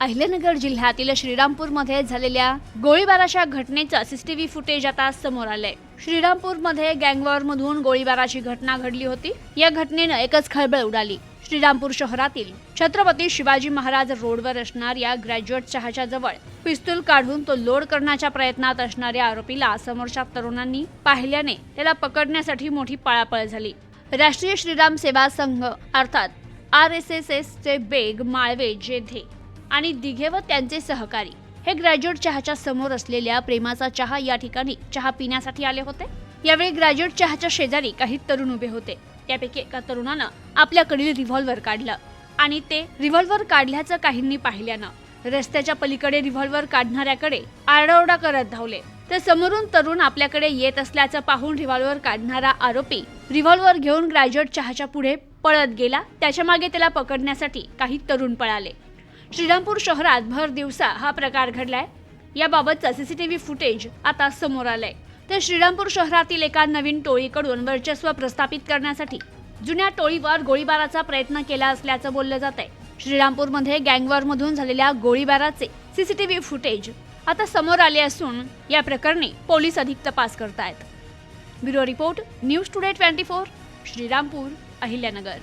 अहिल्यानगर जिल्ह्यातील श्रीरामपूरमध्ये झालेल्या गोळीबाराच्या घटनेचं सीसीटीव्ही फुटेज आता समोर आलंय. श्रीरामपूरमध्ये गँगवॉरमधून गोळीबाराची घटना घडली होती. या घटनेनं एकच खळबळ उडाली. श्रीरामपूर शहरातील छत्रपती शिवाजी महाराज रोडवर असणार या ग्रॅज्युएट चहाच्या जवळ पिस्तूल काढून तो लोड करण्याच्या प्रयत्नात असणाऱ्या आरोपीला समोरच्या तरुणांनी पाहिल्याने त्याला पकडण्यासाठी मोठी पळापळ झाली. राष्ट्रीय श्रीराम सेवा संघ अर्थात आर एस एस एस चे बेग माळवे जेधे आणि दिघे व त्यांचे सहकारी. हे ग्रॅज्युएट चहाच्या समोर असलेल्या प्रेमाचा चहा या ठिकाणी चहा पिण्यासाठी आले होते. यावेळी ग्रॅज्युएट चहाच्या शेजारी काही तरुण उभे होते. त्यापैकी एका तरुणानं आपल्याकडील रिव्हॉल्व्हर काढलं आणि ते रिव्हॉल्व्हर काढल्याचं काहींनी पाहिल्यानं रस्त्याच्या पलीकडे रिव्हॉल्व्हर काढणाऱ्याकडे आरडाओरडा करत धावले. तर समोरून तरुण आपल्याकडे येत असल्याचं पाहून रिव्हॉल्व्हर काढणारा आरोपी रिव्हॉल्व्हर घेऊन ग्रॅज्युएट चहाच्या पुढे पळत गेला. त्याच्यामागे त्याला पकडण्यासाठी काही तरुण पळाले. श्रीरामपूर शहरात भर दिवसा हा प्रकार घडलाय. टी सीसीटीव्ही फुटेज आता समोर आलंय. तर श्रीरामपूर शहरातील एका नवीन टोळीकडून वर्चस्व प्रस्थापित करण्यासाठी जुन्या टोळीवर गोळीबाराचा प्रयत्न केला असल्याचं बोललं जात आहे श्रीरामपूरमध्ये गँगवॉरमधून झालेल्या गोळीबाराचे सीसीटीव्ही फुटेज आता समोर आले असून या प्रकरणी पोलीस अधिक तपास करतायत. Bureau report news today twenty four Shrirampur Ahilyanagar.